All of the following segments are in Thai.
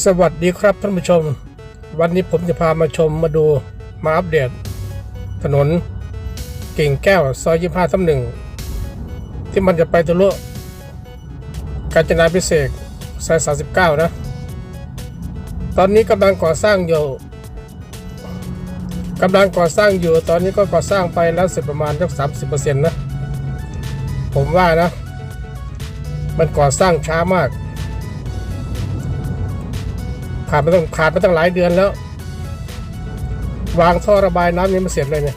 สวัสดีครับท่านผู้ชม วันนี้ผมจะพามาชมมาดูมาอัปเดต ถนนกิ่งแก้วซอยยี่ห้าทับหนึ่งที่มันจะไปทะลุกาญจนาพิเศษซอยสาสิบเก้านะ ตอนนี้กำลังก่อสร้างอยู่กำลังก่อสร้างอยู่ตอนนี้ก็ก่อสร้างไปแล้วเสร็จประมาณสักสามสิบเปอร์เซ็นต์นะ ผมว่านะ มันก่อสร้างช้ามาก ผ่านไปตั้งผ่านไปตั้งหลายเดือนแล้ว วางท่อระบายน้ำยังไม่เสร็จเลยเนี่ย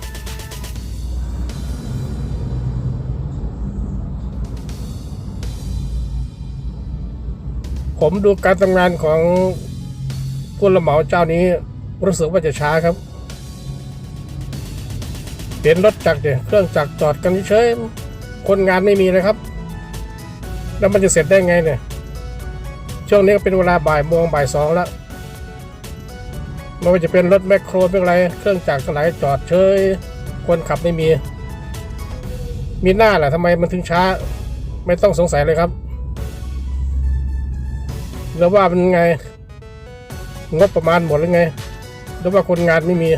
ผมดูการทำงานของผู้รับเหมาเจ้านี้รู้สึกว่าจะช้าครับ เห็นรถจักรเนี่ยเครื่องจักรจอดกันเฉยคนงานไม่มีเลยครับ แล้วมันจะเสร็จได้ไงเนี่ย ช่วงนี้ก็เป็นเวลาบ่ายโมงบ่ายสองแล้ว ไม่ว่าจะเป็นรถแมคโครเป็นอะไรเครื่องจักรทั้งหลายจอดเฉยคนขับไม่มี มีหน้าแหละทำไมมันถึงช้า ไม่ต้องสงสัยเลยครับหรือว่ามันไง งบประมาณหมดหรือไงหรือว่าคนงานไม่มี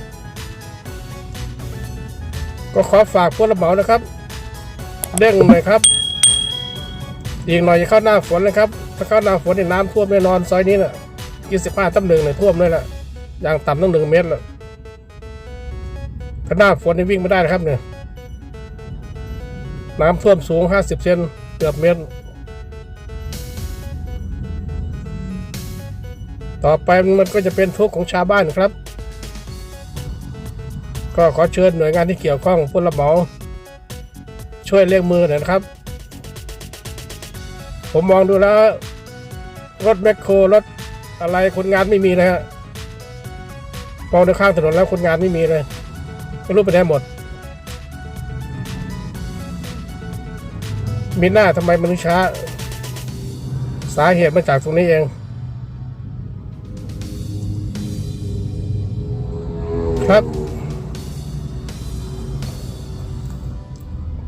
ก็ขอฝากผู้รับเหมานะครับเร่งหน่อยครับอีกหน่อยจะเข้าหน้าฝนนะครับ ถ้าเข้าหน้าฝนเนี่ยน้ำท่วมแน่นอนซอยนี้น่ะ25ทับหนึ่งเนี่ยท่วมเลยล่ะ อย่างต่ำต้องหนึ่งเมตรแล้วถ้าหน้าฝนนี่วิ่งไม่ได้นะครับเนี่ย น้ำท่วมสูง50เซนเกือบเมตร ต่อไปมันก็จะเป็นทุกข์ของชาวบ้านครับ ก็ขอเชิญหน่วยงานที่เกี่ยวข้องผู้รับเหมาช่วยเรียกมือหน่อยนะครับ ผมมองดูแล้ว รถแมคโครรถอะไรคนงานไม่มีนะฮะ มองในข้างถนนแล้วคนงานไม่มีเลยไม่รู้ไปไหนหมด มีหน้าทำไมมันช้า สาเหตุมาจากตรงนี้เอง ครับ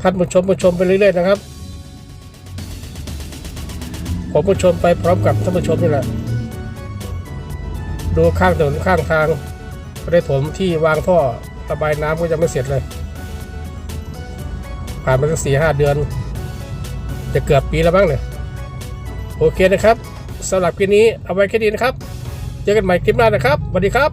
ท่านผู้ชมผู้ชมไปเรื่อยๆนะครับ ผมผู้ชมไปพร้อมกับท่านผู้ชมนี่แหละ ดูข้างถนนข้างทาง ก็ได้ถมที่วางท่อระบายน้ำก็ยังไม่เสร็จเลย ผ่านมาสักสี่ห้าเดือน จะเกือบปีแล้วบ้างเนี่ยโอเคนะครับสำหรับคลิปนี้เอาไว้แค่นี้นะครับ เจอกันใหม่คลิปหน้านะครับสวัสดีครับ